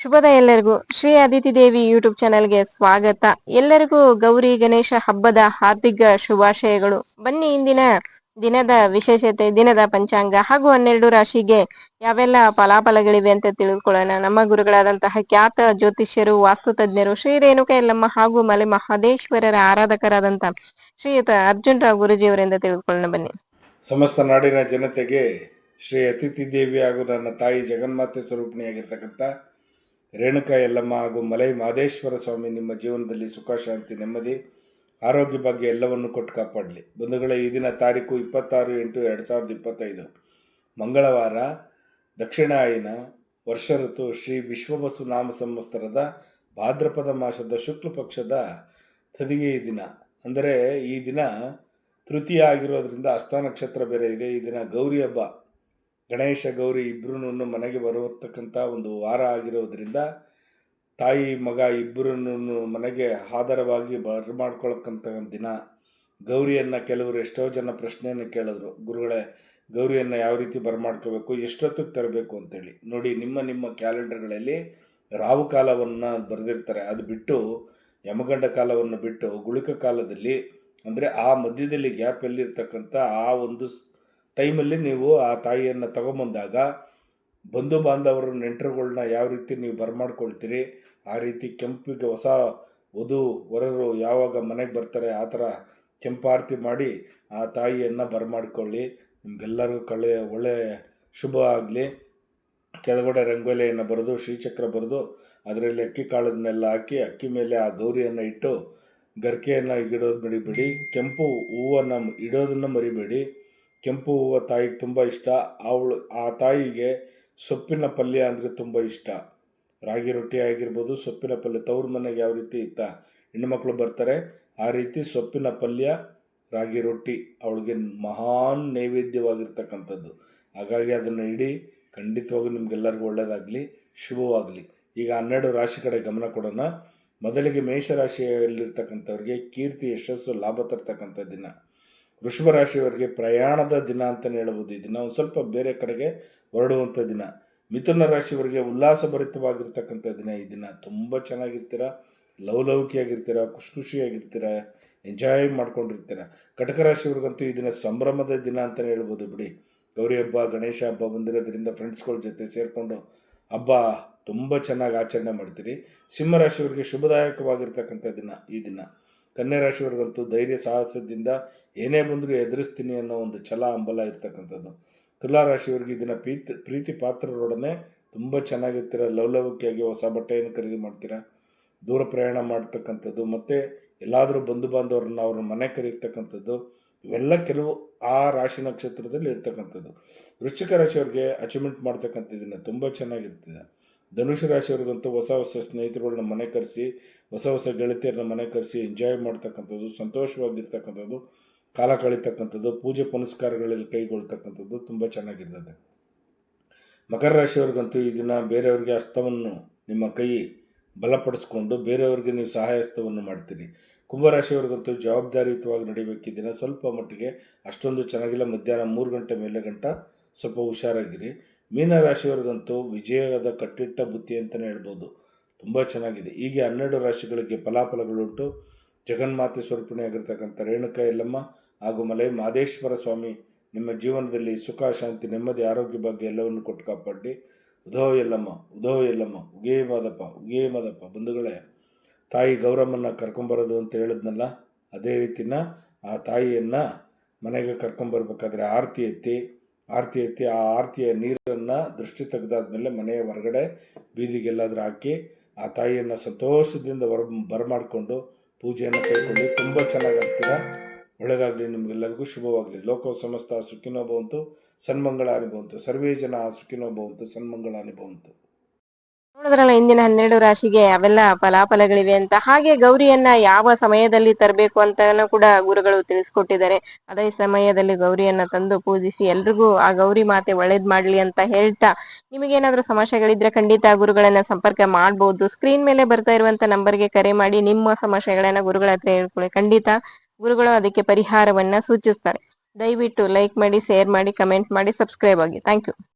ಶುಭೋದಯ ಎಲ್ಲರಿಗೂ ಶ್ರೀ ಅದಿತಿ ದೇವಿ ಯೂಟ್ಯೂಬ್ ಚಾನೆಲ್ಗೆ ಸ್ವಾಗತ. ಎಲ್ಲರಿಗೂ ಗೌರಿ ಗಣೇಶ ಹಬ್ಬದ ಹಾರ್ದಿಕ ಶುಭಾಶಯಗಳು. ಬನ್ನಿ ಇಂದಿನ ದಿನದ ವಿಶೇಷತೆ, ದಿನದ ಪಂಚಾಂಗ ಹಾಗೂ ಹನ್ನೆರಡು ರಾಶಿಗೆ ಯಾವೆಲ್ಲ ಫಲಾಫಲಗಳಿವೆ ಅಂತ ತಿಳಿದುಕೊಳ್ಳೋಣ ನಮ್ಮ ಗುರುಗಳಾದಂತಹ ಖ್ಯಾತ ಜ್ಯೋತಿಷ್ಯರು, ವಾಸ್ತು ತಜ್ಞರು, ಶ್ರೀ ರೇಣುಕ ಎಲ್ಲಮ್ಮ ಹಾಗೂ ಮಲೆ ಮಹದೇಶ್ವರರ ಆರಾಧಕರಾದಂತಹ ಶ್ರೀಯುತ ಅರ್ಜುನ್ ರಾವ್ ಗುರುಜಿಯವರಿಂದ ತಿಳಿದುಕೊಳ್ಳೋಣ ಬನ್ನಿ. ಸಮಸ್ತ ನಾಡಿನ ಜನತೆಗೆ ಶ್ರೀ ಅತಿಥಿ ದೇವಿ ಹಾಗೂ ನನ್ನ ತಾಯಿ ಜಗನ್ಮಾತೆ ಸ್ವರೂಪಿಣಿಯಾಗಿರ್ತಕ್ಕಂಥ ರೇಣುಕಾ ಯಲ್ಲಮ್ಮ ಹಾಗೂ ಮಲೈ ಮಾದೇಶ್ವರ ಸ್ವಾಮಿ ನಿಮ್ಮ ಜೀವನದಲ್ಲಿ ಸುಖ, ಶಾಂತಿ, ನೆಮ್ಮದಿ, ಆರೋಗ್ಯ ಬಗ್ಗೆ ಎಲ್ಲವನ್ನು ಕೊಟ್ಟು ಕಾಪಾಡಲಿ. ಬಂಧುಗಳ, ಈ ದಿನ ತಾರೀಕು ಇಪ್ಪತ್ತಾರು ಎಂಟು ಎರಡು ಸಾವಿರದ ಇಪ್ಪತ್ತೈದು. ಮಂಗಳವಾರ ದಕ್ಷಿಣಾಯನ ವರ್ಷ ಋತು ಶ್ರೀ ವಿಶ್ವಬಸು ನಾಮ ಸಂವತ್ಸರದ ಭಾದ್ರಪದ ಮಾಸದ ಶುಕ್ಲ ಪಕ್ಷದ ತದಿಗೆ ಈ ದಿನ. ಅಂದರೆ ಈ ದಿನ ತೃತೀಯ ಆಗಿರೋದ್ರಿಂದ ಹಸ್ತ ನಕ್ಷತ್ರ ಬೇರೆ ಇದೆ. ಈ ದಿನ ಗೌರಿ ಹಬ್ಬ. ಗಣೇಶ ಗೌರಿ ಇಬ್ಬರೂ ಮನೆಗೆ ಬರತಕ್ಕಂಥ ಒಂದು ವಾರ ಆಗಿರೋದ್ರಿಂದ ತಾಯಿ, ಮಗ ಇಬ್ಬರನ್ನು ಮನೆಗೆ ಆಧಾರವಾಗಿ ಬರಮಾಡ್ಕೊಳಕ್ಕಂಥ ದಿನ ಗೌರಿಯನ್ನು ಕೆಲವರು ಎಷ್ಟೋ ಜನ ಪ್ರಶ್ನೆಯನ್ನು ಕೇಳಿದ್ರು. ಗುರುಗಳೇ, ಗೌರಿಯನ್ನು ಯಾವ ರೀತಿ ಬರಮಾಡ್ಕೋಬೇಕು, ಎಷ್ಟೊತ್ತಿಗೆ ತರಬೇಕು ಅಂತೇಳಿ. ನೋಡಿ, ನಿಮ್ಮ ನಿಮ್ಮ ಕ್ಯಾಲೆಂಡರ್ಗಳಲ್ಲಿ ರಾವು ಕಾಲವನ್ನು ಬರೆದಿರ್ತಾರೆ. ಅದು ಬಿಟ್ಟು ಯಮಗಂಡ ಕಾಲವನ್ನು ಬಿಟ್ಟು ಗುಳಿಕ ಕಾಲದಲ್ಲಿ, ಅಂದರೆ ಆ ಮಧ್ಯದಲ್ಲಿ ಗ್ಯಾಪಲ್ಲಿರ್ತಕ್ಕಂಥ ಆ ಒಂದು ಟೈಮಲ್ಲಿ ನೀವು ಆ ತಾಯಿಯನ್ನು ತಗೊಂಬಂದಾಗ ಬಂಧು ಬಾಂಧವರು ನೆಂಟರುಗಳ್ನ ಯಾವ ರೀತಿ ನೀವು ಬರಮಾಡ್ಕೊಳ್ತೀರಿ, ಆ ರೀತಿ ಕೆಂಪಿಗೆ ಹೊಸ ವಧು ವರರು ಯಾವಾಗ ಮನೆಗೆ ಬರ್ತಾರೆ, ಆ ಥರ ಕೆಂಪಾರತಿ ಮಾಡಿ ಆ ತಾಯಿಯನ್ನು ಬರಮಾಡಿಕೊಳ್ಳಿ. ನಿಮಗೆಲ್ಲರಿಗೂ ಕಳೆ ಒಳ್ಳೆ ಶುಭ ಆಗಲಿ. ಕೆಳಗಡೆ ರಂಗೋಲಿಯನ್ನು ಬರೆದು, ಶ್ರೀಚಕ್ರ ಬರೆದು, ಅದರಲ್ಲಿ ಅಕ್ಕಿ ಕಾಳನ್ನೆಲ್ಲ ಹಾಕಿ, ಅಕ್ಕಿ ಮೇಲೆ ಆ ಗೌರಿಯನ್ನು ಇಟ್ಟು, ಗರಿಕೆಯನ್ನು ಇಡೋದು ಮರಿಬೇಡಿ, ಕೆಂಪು ಹೂವನ್ನು ಇಡೋದನ್ನು ಮರಿಬೇಡಿ. ಕೆಂಪು ಹೂವು ತಾಯಿಗೆ ತುಂಬ ಇಷ್ಟ. ಅವಳು, ಆ ತಾಯಿಗೆ ಸೊಪ್ಪಿನ ಪಲ್ಯ ಅಂದರೆ ತುಂಬ ಇಷ್ಟ. ರಾಗಿ ರೊಟ್ಟಿ ಆಗಿರ್ಬೋದು, ಸೊಪ್ಪಿನ ಪಲ್ಯ. ತವ್ರ ಮನೆಗೆ ಯಾವ ರೀತಿ ಇತ್ತ? ಹೆಣ್ಣುಮಕ್ಳು ಬರ್ತಾರೆ, ಆ ರೀತಿ ಸೊಪ್ಪಿನ ಪಲ್ಯ, ರಾಗಿ ರೊಟ್ಟಿ ಅವಳಿಗೆ ಮಹಾನ್ ನೈವೇದ್ಯವಾಗಿರ್ತಕ್ಕಂಥದ್ದು. ಹಾಗಾಗಿ ಅದನ್ನು ಇಡೀ ಖಂಡಿತವಾಗೂ ನಿಮಗೆಲ್ಲರಿಗೂ ಒಳ್ಳೆಯದಾಗಲಿ ಶುಭವಾಗಲಿ. ಈಗ ಹನ್ನೆರಡು ರಾಶಿ ಕಡೆ ಗಮನ ಕೊಡೋಣ. ಮೊದಲಿಗೆ ಮೇಷರಾಶಿಯಲ್ಲಿರ್ತಕ್ಕಂಥವ್ರಿಗೆ ಕೀರ್ತಿ, ಯಶಸ್ಸು, ಲಾಭ ತರ್ತಕ್ಕಂಥ ದಿನ. ವೃಷಭ ರಾಶಿಯವರಿಗೆ ಪ್ರಯಾಣದ ದಿನ ಅಂತಲೇ ಹೇಳಬಹುದು ಈ ದಿನ ಒಂದು ಸ್ವಲ್ಪ ಬೇರೆ ಕಡೆಗೆ ಹೊರಡುವಂಥ ದಿನ. ಮಿಥುನ ರಾಶಿಯವರಿಗೆ ಉಲ್ಲಾಸಭರಿತವಾಗಿರ್ತಕ್ಕಂಥ ದಿನ ಈ ದಿನ. ತುಂಬ ಚೆನ್ನಾಗಿರ್ತೀರ, ಲವಲವಿಕೆಯಾಗಿರ್ತೀರ ಖುಷಿ ಖುಷಿಯಾಗಿರ್ತೀರ ಎಂಜಾಯ್ ಮಾಡ್ಕೊಂಡಿರ್ತೀರ. ಕಟಕ ರಾಶಿಯವ್ರಿಗಂತೂ ಈ ದಿನ ಸಂಭ್ರಮದ ದಿನ ಅಂತಲೇ ಹೇಳ್ಬೋದು ಬಿಡಿ. ಗೌರಿ ಹಬ್ಬ, ಗಣೇಶ ಹಬ್ಬ ಬಂದಿರೋದ್ರಿಂದ ಫ್ರೆಂಡ್ಸ್ಗಳ ಜೊತೆ ಸೇರಿಕೊಂಡು ಹಬ್ಬ ತುಂಬ ಚೆನ್ನಾಗಿ ಆಚರಣೆ ಮಾಡ್ತೀರಿ. ಸಿಂಹರಾಶಿಯವರಿಗೆ ಶುಭದಾಯಕವಾಗಿರ್ತಕ್ಕಂಥ ದಿನ ಈ ದಿನ. ಕನ್ಯಾ ರಾಶಿಯವರಿಗಂತೂ ಧೈರ್ಯ, ಸಾಹಸದಿಂದ ಏನೇ ಬಂದರೂ ಎದುರಿಸ್ತೀನಿ ಅನ್ನೋ ಒಂದು ಛಲ, ಹಂಬಲ ಇರ್ತಕ್ಕಂಥದ್ದು. ತುಲಾ ರಾಶಿಯವರಿಗೆ ಇದನ್ನು ದಿನ ಪ್ರೀತಿ ಪ್ರೀತಿ ಪಾತ್ರರೊಡನೆ ತುಂಬ ಚೆನ್ನಾಗಿರ್ತೀರ ಲವಲವಿಕೆಯಾಗಿ ಹೊಸ ಬಟ್ಟೆಯನ್ನು ಖರೀದಿ ಮಾಡ್ತೀರಾ, ದೂರ ಪ್ರಯಾಣ ಮಾಡ್ತಕ್ಕಂಥದ್ದು, ಮತ್ತು ಎಲ್ಲಾದರೂ ಬಂಧು ಬಾಂಧವರನ್ನ ಅವ್ರ ಮನೆ ಕರೀತಕ್ಕಂಥದ್ದು, ಇವೆಲ್ಲ ಕೆಲವು ಆ ರಾಶಿ ನಕ್ಷತ್ರದಲ್ಲಿ ಇರ್ತಕ್ಕಂಥದ್ದು. ವೃಶ್ಚಿಕ ರಾಶಿಯವ್ರಿಗೆ ಅಚೀವ್ಮೆಂಟ್ ಮಾಡ್ತಕ್ಕಂಥದ್ದನ್ನು ದಿನ ತುಂಬ ಚೆನ್ನಾಗಿರ್ತದೆ. ಧನುಷು ರಾಶಿಯವ್ರಿಗಂತೂ ಹೊಸ ಹೊಸ ಸ್ನೇಹಿತರುಗಳನ್ನ ಮನೆ ಕರೆಸಿ, ಹೊಸ ಹೊಸ ಗೆಳತಿಯರನ್ನ ಮನೆ ಕರೆಸಿ ಎಂಜಾಯ್ ಮಾಡ್ತಕ್ಕಂಥದ್ದು, ಸಂತೋಷವಾಗಿರ್ತಕ್ಕಂಥದ್ದು, ಕಾಲ ಕಳೀತಕ್ಕಂಥದ್ದು, ಪೂಜೆ ಪುನಸ್ಕಾರಗಳಲ್ಲಿ ಕೈಗೊಳ್ತಕ್ಕಂಥದ್ದು ತುಂಬ ಚೆನ್ನಾಗಿರ್ತದೆ. ಮಕರ ರಾಶಿಯವ್ರಿಗಂತೂ ಈ ದಿನ ಬೇರೆಯವ್ರಿಗೆ ಹಸ್ತವನ್ನು ನಿಮ್ಮ ಕೈ ಬಲಪಡಿಸ್ಕೊಂಡು ಬೇರೆಯವ್ರಿಗೆ ನೀವು ಸಹಾಯ ಹಸ್ತವನ್ನು ಮಾಡ್ತೀರಿ. ಕುಂಭರಾಶಿಯವ್ರಿಗಂತೂ ಜವಾಬ್ದಾರಿಯುತವಾಗಿ ನಡಿಬೇಕು. ದಿನ ಸ್ವಲ್ಪ ಮಟ್ಟಿಗೆ ಅಷ್ಟೊಂದು ಚೆನ್ನಾಗಿಲ್ಲ. ಮಧ್ಯಾಹ್ನ ಮೂರು ಗಂಟೆ ಮೇಲೆ ಗಂಟ ಸ್ವಲ್ಪ ಹುಷಾರಾಗಿರಿ. ಮೀನರಾಶಿಯವ್ರಿಗಂತೂ ವಿಜಯದ ಕಟ್ಟಿಟ್ಟ ಬುತ್ತಿ ಅಂತಲೇ ಹೇಳ್ಬೋದು. ತುಂಬ ಚೆನ್ನಾಗಿದೆ. ಹೀಗೆ ಹನ್ನೆರಡು ರಾಶಿಗಳಿಗೆ ಫಲಾಫಲಗಳುಂಟು. ಜಗನ್ಮಾತೆ ಸ್ವರೂಪಿಣಿಯಾಗಿರ್ತಕ್ಕಂಥ ರೇಣುಕ ಎಲ್ಲಮ್ಮ ಹಾಗೂ ಮಲೆ ಮಾದೇಶ್ವರ ಸ್ವಾಮಿ ನಿಮ್ಮ ಜೀವನದಲ್ಲಿ ಸುಖ, ಶಾಂತಿ, ನೆಮ್ಮದಿ, ಆರೋಗ್ಯ ಬಗ್ಗೆ ಎಲ್ಲವನ್ನು ಕೊಟ್ಟು ಕಾಪಾಡಿ. ಉದೋ ಎಲ್ಲಮ್ಮ ಉದೋ ಎಲ್ಲಮ್ಮ ಉಗೇ ಮಾದಪ್ಪ ಉಗೇ ಮಾದಪ್ಪ, ಬಂಧುಗಳೇ. ತಾಯಿ ಗೌರಮ್ಮನ ಕರ್ಕೊಂಬರೋದು ಅಂತ ಹೇಳಿದ್ನಲ್ಲ, ಅದೇ ರೀತಿನ ಆ ತಾಯಿಯನ್ನು ಮನೆಗೆ ಕರ್ಕೊಂಬರ್ಬೇಕಾದ್ರೆ ಆರತಿ ಎತ್ತಿ ಆರತಿ ಐತಿ, ಆ ಆರತಿಯ ನೀರನ್ನು ದೃಷ್ಟಿ ತೆಗೆದಾದ್ಮೇಲೆ ಮನೆಯ ಹೊರಗಡೆ ಬೀದಿಗೆಲ್ಲಾದರೂ ಹಾಕಿ ಆ ತಾಯಿಯನ್ನು ಸಂತೋಷದಿಂದ ಹೊರ ಬರಮಾಡಿಕೊಂಡು ಪೂಜೆಯನ್ನು ಕೈಗೊಂಡು ತುಂಬ ಚೆನ್ನಾಗಿ ಆಗ್ತೀರ? ಒಳ್ಳೆಯದಾಗಲಿ ನಿಮಗೆಲ್ಲರಿಗೂ, ಶುಭವಾಗಲಿ. ಲೋಕ ಸಮಸ್ತ ಸುಖಿನೋ ಭವಂತು ಸನ್ಮಂಗಳಾನಿ ಭವಂತು. ಸರ್ವೇ ಜನ ಸುಖಿನೋ ಭವಂತು ಸನ್ಮಂಗಳಾನಿ ನೋಡಿದ್ರಲ್ಲ ಇಂದಿನ ಹನ್ನೆರಡು ರಾಶಿಗೆ ಅವೆಲ್ಲ ಫಲಾಫಲಗಳಿವೆ ಅಂತ. ಹಾಗೆ ಗೌರಿಯನ್ನ ಯಾವ ಸಮಯದಲ್ಲಿ ತರಬೇಕು ಅಂತ ಕೂಡ ಗುರುಗಳು ತಿಳಿಸ್ಕೊಟ್ಟಿದ್ದಾರೆ. ಅದೇ ಸಮಯದಲ್ಲಿ ಗೌರಿಯನ್ನ ತಂದು ಪೂಜಿಸಿ ಎಲ್ರಿಗೂ ಆ ಗೌರಿ ಮಾತೆ ಒಳ್ಳೇದ್ ಮಾಡ್ಲಿ ಅಂತ ಹೇಳ್ತಾ ನಿಮಗೇನಾದ್ರೂ ಸಮಸ್ಯೆಗಳಿದ್ರೆ ಖಂಡಿತ ಗುರುಗಳನ್ನ ಸಂಪರ್ಕ ಮಾಡಬಹುದು ಸ್ಕ್ರೀನ್ ಮೇಲೆ ಬರ್ತಾ ಇರುವಂತ ನಂಬರ್ಗೆ ಕರೆ ಮಾಡಿ ನಿಮ್ಮ ಸಮಸ್ಯೆಗಳನ್ನ ಗುರುಗಳ ಹತ್ರ ಹೇಳ್ಕೊಳ್ಳಿ. ಖಂಡಿತ ಗುರುಗಳು ಅದಕ್ಕೆ ಪರಿಹಾರವನ್ನ ಸೂಚಿಸ್ತಾರೆ. ದಯವಿಟ್ಟು ಲೈಕ್ ಮಾಡಿ, ಶೇರ್ ಮಾಡಿ, ಕಮೆಂಟ್ ಮಾಡಿ, ಸಬ್ಸ್ಕ್ರೈಬ್ ಆಗಿ. Thank you.